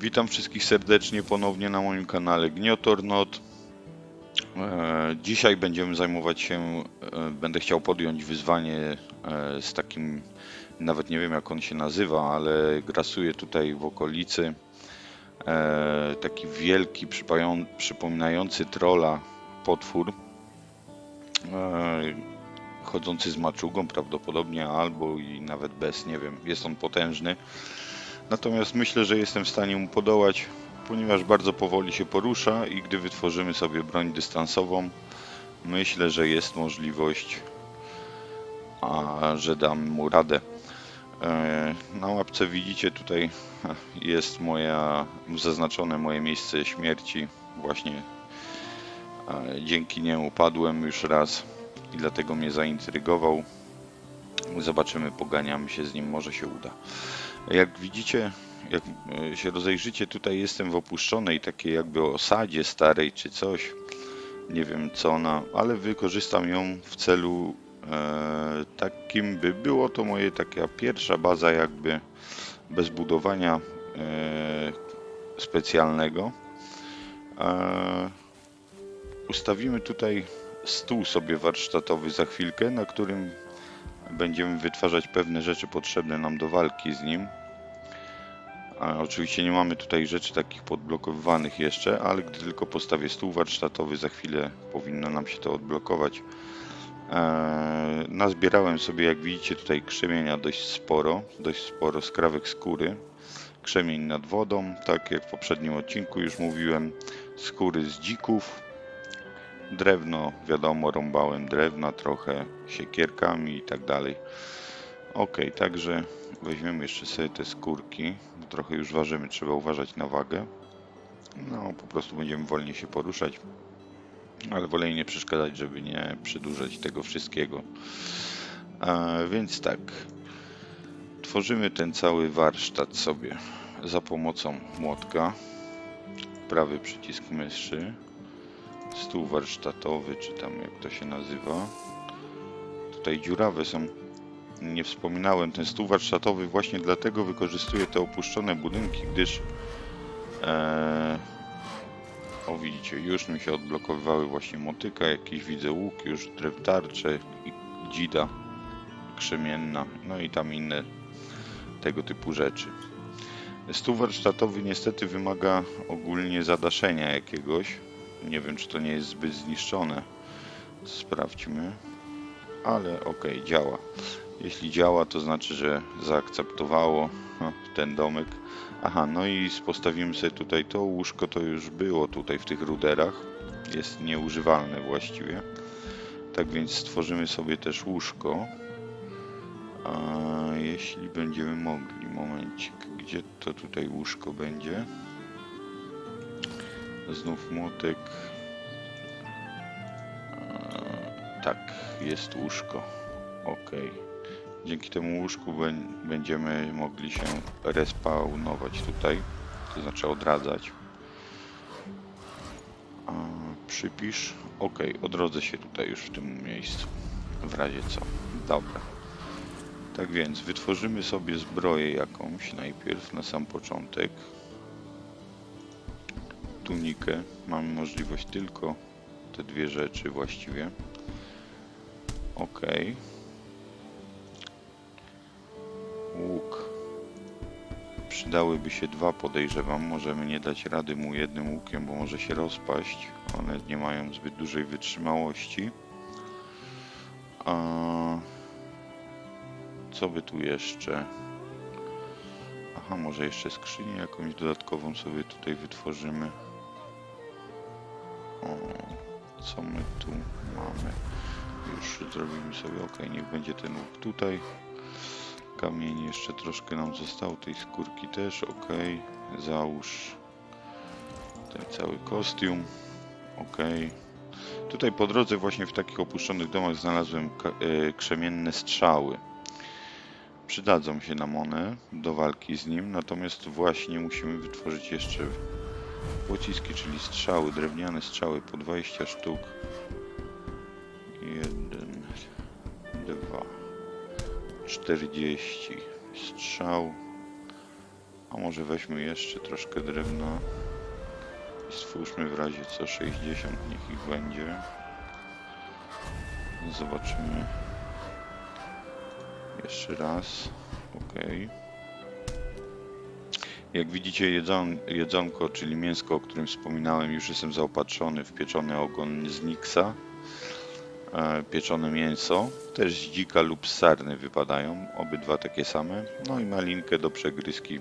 Witam wszystkich serdecznie ponownie na moim kanale Gniotornot. E, Dzisiaj będziemy zajmować się, e, będę chciał podjąć wyzwanie e, z takim, nawet nie wiem jak on się nazywa, ale grasuje tutaj w okolicy. Taki wielki, przypominający trola potwór. Chodzący z maczugą prawdopodobnie, albo i nawet bez, nie wiem. Jest on potężny. Natomiast myślę, że jestem w stanie mu podołać, ponieważ bardzo powoli się porusza i gdy wytworzymy sobie broń dystansową, myślę, że jest możliwość, a że dam mu radę. E, Na łapce widzicie tutaj jest moja zaznaczone moje miejsce śmierci. Właśnie dzięki niemu padłem już raz i dlatego mnie zaintrygował. Zobaczymy, poganiamy się z nim, może się uda. Jak widzicie, jak e, się rozejrzycie, tutaj jestem w opuszczonej takiej jakby osadzie starej czy coś. Nie wiem co ona, ale wykorzystam ją w celu e, takim, by było to moje taka pierwsza baza jakby bez budowania e, specjalnego. E, ustawimy tutaj stół sobie warsztatowy za chwilkę, na którym będziemy wytwarzać pewne rzeczy potrzebne nam do walki z nim. Oczywiście nie mamy tutaj rzeczy takich podblokowywanych jeszcze, ale gdy tylko postawię stół warsztatowy, za chwilę powinno nam się to odblokować. Eee, nazbierałem sobie, jak widzicie, tutaj krzemienia dość sporo, dość sporo skrawek skóry. Krzemień nad wodą, tak jak w poprzednim odcinku już mówiłem, skóry z dzików, Drewno, wiadomo, rąbałem drewna trochę, siekierkami i tak dalej. Ok, także weźmiemy jeszcze sobie te skórki. Trochę już ważymy, trzeba uważać na wagę. No, po prostu będziemy wolniej się poruszać. Ale wolę nie przeszkadzać, żeby nie przedłużać tego wszystkiego. A, więc tak. Tworzymy ten cały warsztat sobie za pomocą młotka. Prawy przycisk myszy stół warsztatowy, czy tam jak to się nazywa. Tutaj dziurawe są. Nie wspominałem, ten stół warsztatowy właśnie dlatego wykorzystuje te opuszczone budynki, gdyż e, o widzicie, już mi się odblokowywały właśnie motyka, jakiś widzę łuk, już drewtarcze i dzida krzemienna, no i tam inne tego typu rzeczy. Stół warsztatowy niestety wymaga ogólnie zadaszenia jakiegoś, nie wiem, czy to nie jest zbyt zniszczone. Sprawdźmy. Ale ok, działa. Jeśli działa, to znaczy, że zaakceptowało ten domek. Aha, no i postawimy sobie tutaj to łóżko, to już było tutaj w tych ruderach. Jest nieużywalne właściwie. Tak więc stworzymy sobie też łóżko. A jeśli będziemy mogli, momencik, gdzie to tutaj łóżko będzie? Znów młotek. Eee, Tak, jest łóżko. Ok. Dzięki temu łóżku bę- będziemy mogli się respawnować tutaj, to znaczy odradzać. A, przypisz. Ok, odrodzę się tutaj już w tym miejscu. W razie co. Dobra. Tak więc wytworzymy sobie zbroję jakąś najpierw na sam początek tunikę. Mamy możliwość tylko te dwie rzeczy właściwie. Ok. Łuk. Przydałyby się dwa podejrzewam. Możemy nie dać rady mu jednym łukiem, bo może się rozpaść. One nie mają zbyt dużej wytrzymałości. A... Co by tu jeszcze? Aha, może jeszcze skrzynię jakąś dodatkową sobie tutaj wytworzymy. O, co my tu mamy? Już zrobimy sobie, ok, niech będzie ten łuk tutaj. Kamień jeszcze troszkę nam zostało, tej skórki też, ok. Załóż ten cały kostium, ok. Tutaj po drodze właśnie w takich opuszczonych domach znalazłem e, krzemienne strzały. Przydadzą się nam one do walki z nim, natomiast właśnie musimy wytworzyć jeszcze pociski, czyli strzały, drewniane strzały po 20 sztuk. Jeden, dwa, 40 strzał. A może weźmy jeszcze troszkę drewna. I stwórzmy w razie co 60, niech ich będzie. Zobaczymy. Jeszcze raz. Ok. Jak widzicie jedzon, jedzonko, czyli mięsko, o którym wspominałem, już jestem zaopatrzony w pieczony ogon z Nixa. E, pieczone mięso, też z dzika lub z sarny wypadają, obydwa takie same. No i malinkę do przegryzki,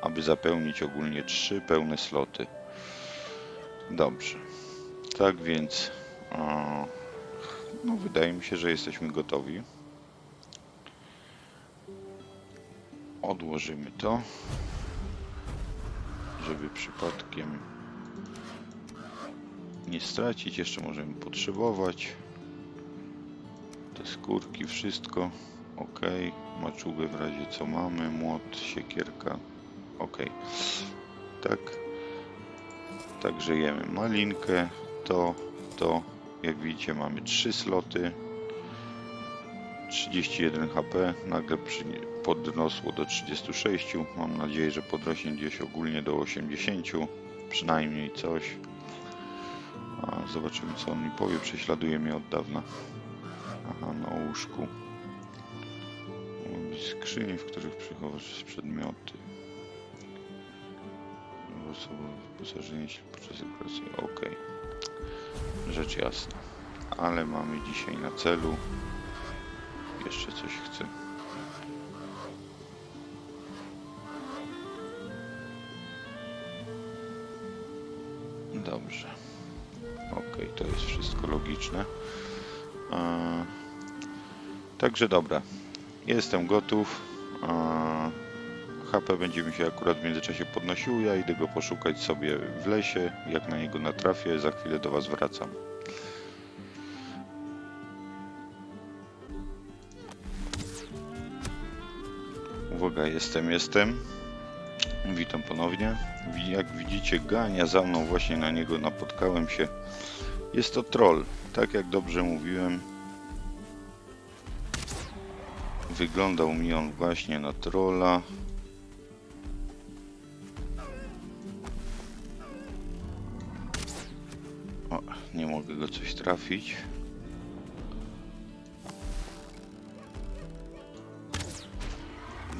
aby zapełnić ogólnie trzy pełne sloty. Dobrze. Tak więc e, no wydaje mi się, że jesteśmy gotowi. Odłożymy to, żeby przypadkiem nie stracić. Jeszcze możemy potrzebować. Te skórki, wszystko. Ok. Maczugę w razie co mamy. Młot, siekierka. Ok. Tak. Także jemy malinkę. To, to. Jak widzicie mamy trzy sloty. 31 HP. Nagle przy, podrosło do 36. Mam nadzieję, że podrośnie gdzieś ogólnie do 80. Przynajmniej coś. A zobaczymy co on mi powie. Prześladuje mnie od dawna. Aha, na łóżku. Skrzynie, w których przechowasz przedmioty. Osobowe wyposażenie się podczas operacji. Ok. Rzecz jasna. Ale mamy dzisiaj na celu. Jeszcze coś chcę. Dobrze. Ok, to jest wszystko logiczne. Także dobra. Jestem gotów. HP będzie mi się akurat w międzyczasie podnosił. Ja idę go poszukać sobie w lesie. Jak na niego natrafię, za chwilę do Was wracam. Uwaga, jestem, jestem. Witam ponownie. Jak widzicie, gania za mną, właśnie na niego napotkałem się. Jest to troll, tak jak dobrze mówiłem. Wyglądał mi on właśnie na trolla. O, nie mogę go coś trafić.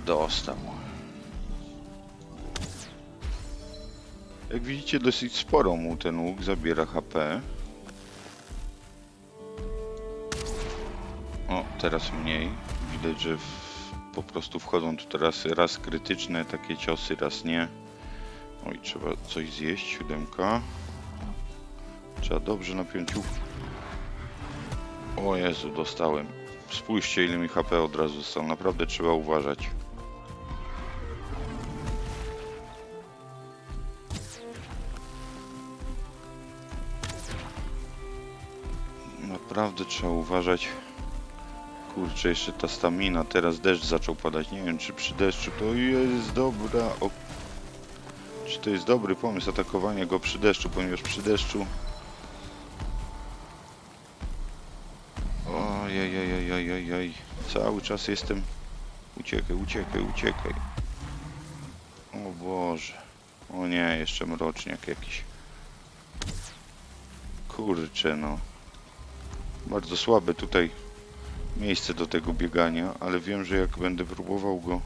Dostał. Jak widzicie, dosyć sporo mu ten łuk zabiera HP. O, teraz mniej. Widać, że w, po prostu wchodzą tu teraz raz krytyczne takie ciosy, raz nie. Oj, trzeba coś zjeść, siódemka. Trzeba dobrze napiąć łuk. O Jezu, dostałem. Spójrzcie, ile mi HP od razu zostało. Naprawdę trzeba uważać. Naprawdę trzeba uważać. Kurczę, jeszcze ta stamina. Teraz deszcz zaczął padać. Nie wiem, czy przy deszczu to jest dobra. O... Czy to jest dobry pomysł atakowanie go przy deszczu, ponieważ przy deszczu. Ojej, cały czas jestem. Uciekaj, uciekaj, uciekaj. O Boże. O nie, jeszcze mroczniak jakiś. Kurczę, no. Bardzo słabe tutaj miejsce do tego biegania, ale wiem, że jak będę próbował go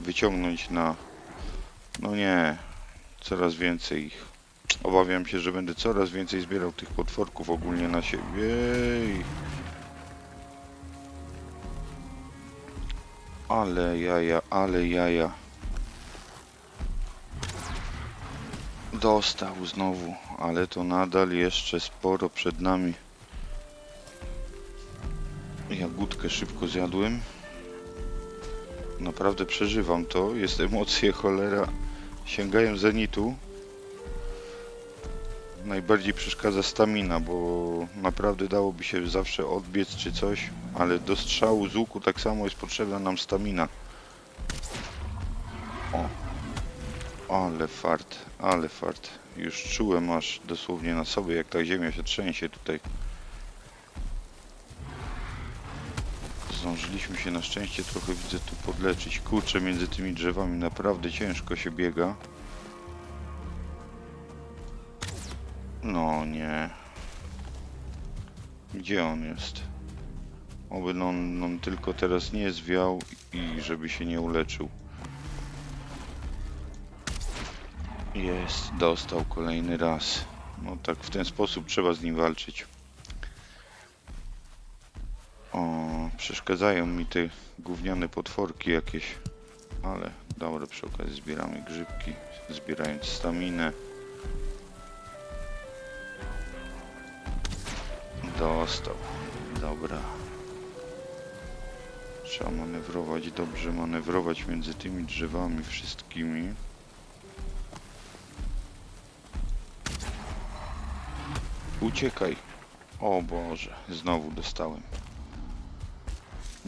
wyciągnąć na... No nie, coraz więcej ich. Obawiam się, że będę coraz więcej zbierał tych potworków ogólnie na siebie. Ale jaja, ale jaja. Dostał znowu, ale to nadal jeszcze sporo przed nami. Jagódkę szybko zjadłem. Naprawdę przeżywam to. Jest emocje cholera. Sięgają zenitu. Najbardziej przeszkadza stamina, bo naprawdę dałoby się zawsze odbiec czy coś, ale do strzału z łuku tak samo jest potrzebna nam stamina. O. Ale fart, ale fart. Już czułem aż dosłownie na sobie, jak ta ziemia się trzęsie tutaj. Zdążyliśmy się na szczęście trochę widzę tu podleczyć. Kurczę, między tymi drzewami naprawdę ciężko się biega. No nie. Gdzie on jest? Oby on, on tylko teraz nie zwiał i żeby się nie uleczył. Jest, dostał kolejny raz. No tak w ten sposób trzeba z nim walczyć. O, przeszkadzają mi te gówniane potworki jakieś. Ale dobra, przy okazji zbieramy grzybki, zbierając staminę. Dostał. Dobra. Trzeba manewrować, dobrze manewrować między tymi drzewami wszystkimi. Uciekaj. O Boże, znowu dostałem.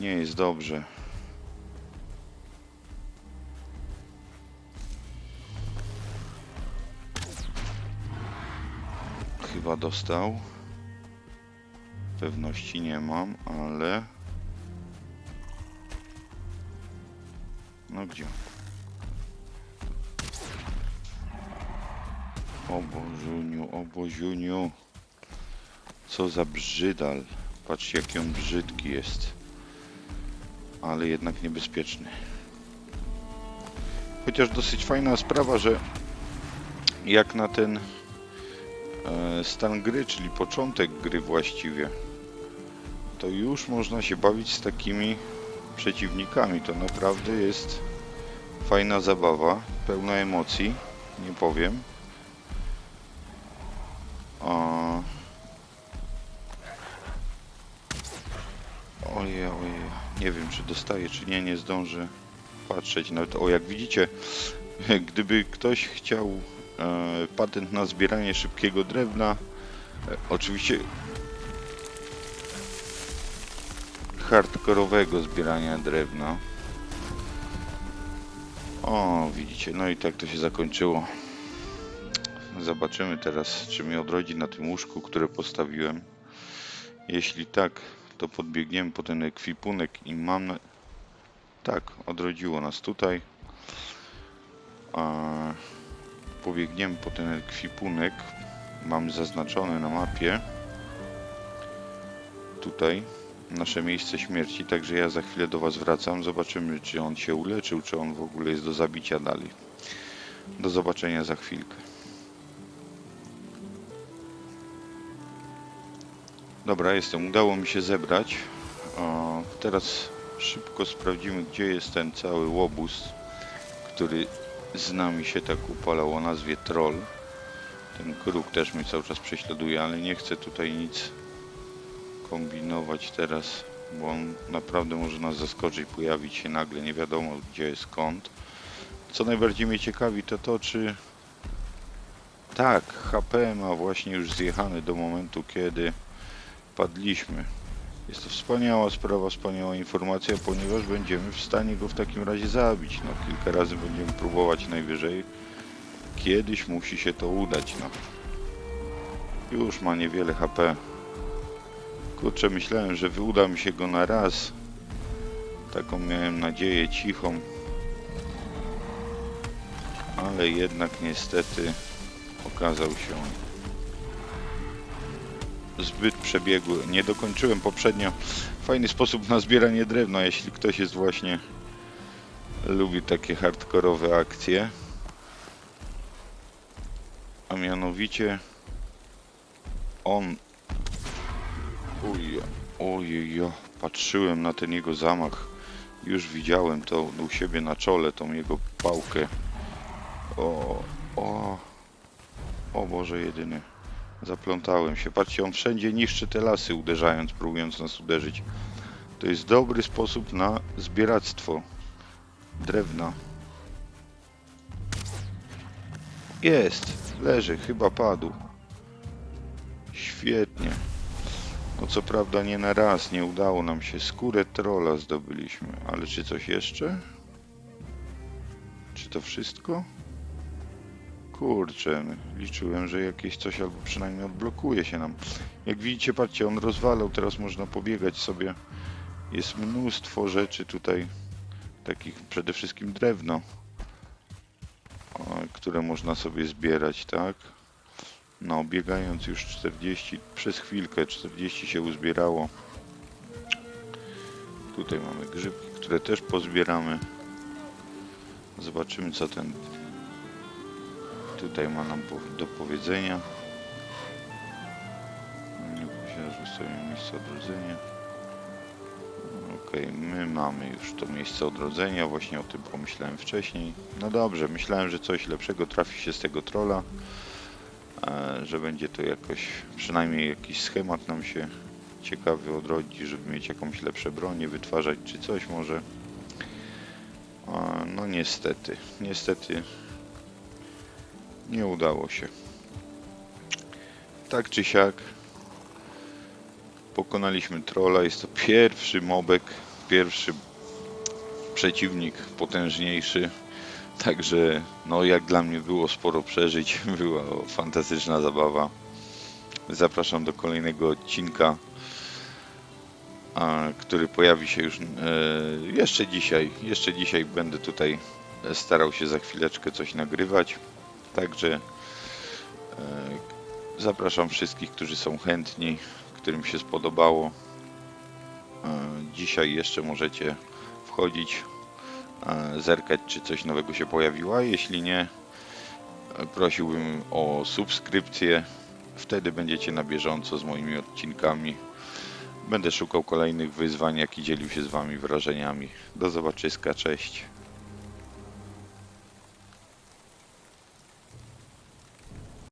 Nie jest dobrze. Chyba dostał. Pewności nie mam, ale... No gdzie? O Bożuniu, o Boziuniu. Co za brzydal. Patrzcie jaki on brzydki jest. Ale jednak niebezpieczny. Chociaż dosyć fajna sprawa, że jak na ten e, stan gry, czyli początek gry właściwie, to już można się bawić z takimi przeciwnikami. To naprawdę jest fajna zabawa, pełna emocji, nie powiem. Ojej, ojej, nie wiem czy dostaję, czy nie, nie zdążę patrzeć. Nawet, o jak widzicie, gdyby ktoś chciał e, patent na zbieranie szybkiego drewna, e, oczywiście hardkorowego zbierania drewna. O, widzicie, no i tak to się zakończyło. Zobaczymy teraz, czy mi odrodzi na tym łóżku, które postawiłem. Jeśli tak, to podbiegniemy po ten ekwipunek i mam... Tak, odrodziło nas tutaj. A... Pobiegniemy po ten ekwipunek. Mam zaznaczone na mapie. Tutaj nasze miejsce śmierci, także ja za chwilę do Was wracam. Zobaczymy, czy on się uleczył, czy on w ogóle jest do zabicia dalej. Do zobaczenia za chwilkę. Dobra, jestem. Udało mi się zebrać. O, teraz szybko sprawdzimy, gdzie jest ten cały łobuz, który z nami się tak upalał o nazwie Troll. Ten kruk też mnie cały czas prześladuje, ale nie chcę tutaj nic kombinować teraz, bo on naprawdę może nas zaskoczyć, pojawić się nagle, nie wiadomo gdzie, skąd. Co najbardziej mnie ciekawi to to, czy tak, HP ma właśnie już zjechany do momentu, kiedy padliśmy. Jest to wspaniała sprawa, wspaniała informacja, ponieważ będziemy w stanie go w takim razie zabić. No, kilka razy będziemy próbować najwyżej. Kiedyś musi się to udać, no. Już ma niewiele HP. Kurczę, myślałem, że uda mi się go na raz. Taką miałem nadzieję cichą. Ale jednak niestety okazał się zbyt przebiegły. Nie dokończyłem poprzednio. Fajny sposób na zbieranie drewna, jeśli ktoś jest właśnie lubi takie hardkorowe akcje. A mianowicie on Uj, ojej, ja patrzyłem na ten jego zamach. Już widziałem to u siebie na czole, tą jego pałkę. O, o, o Boże jedyny. Zaplątałem się. Patrzcie, on wszędzie niszczy te lasy, uderzając, próbując nas uderzyć. To jest dobry sposób na zbieractwo drewna. Jest, leży, chyba padł. Świetnie. No co prawda nie na raz, nie udało nam się. Skórę trolla zdobyliśmy. Ale czy coś jeszcze? Czy to wszystko? Kurczę, liczyłem, że jakieś coś albo przynajmniej odblokuje się nam. Jak widzicie, patrzcie, on rozwalał, teraz można pobiegać sobie Jest mnóstwo rzeczy tutaj, takich przede wszystkim drewno, które można sobie zbierać, tak? No, biegając już 40, przez chwilkę 40 się uzbierało. Tutaj mamy grzybki, które też pozbieramy. Zobaczymy co ten tutaj ma nam do powiedzenia. Nie posiadasz sobie miejsca odrodzenia. Okej, my mamy już to miejsce odrodzenia, właśnie o tym pomyślałem wcześniej. No dobrze, myślałem, że coś lepszego trafi się z tego trolla, e, że będzie to jakoś, przynajmniej jakiś schemat nam się ciekawy odrodzi, żeby mieć jakąś lepsze bronię, wytwarzać czy coś może. A, no niestety, niestety nie udało się. Tak czy siak pokonaliśmy trolla. Jest to pierwszy mobek, pierwszy przeciwnik potężniejszy. Także no jak dla mnie było sporo przeżyć, była fantastyczna zabawa. Zapraszam do kolejnego odcinka, a, który pojawi się już e, jeszcze dzisiaj. Jeszcze dzisiaj będę tutaj starał się za chwileczkę coś nagrywać. Także e, zapraszam wszystkich, którzy są chętni, którym się spodobało. E, Dzisiaj jeszcze możecie wchodzić, e, zerkać, czy coś nowego się pojawiło. a Jeśli nie, prosiłbym o subskrypcję. Wtedy będziecie na bieżąco z moimi odcinkami. Będę szukał kolejnych wyzwań, jak i dzielił się z Wami wrażeniami. Do zobaczyska, cześć.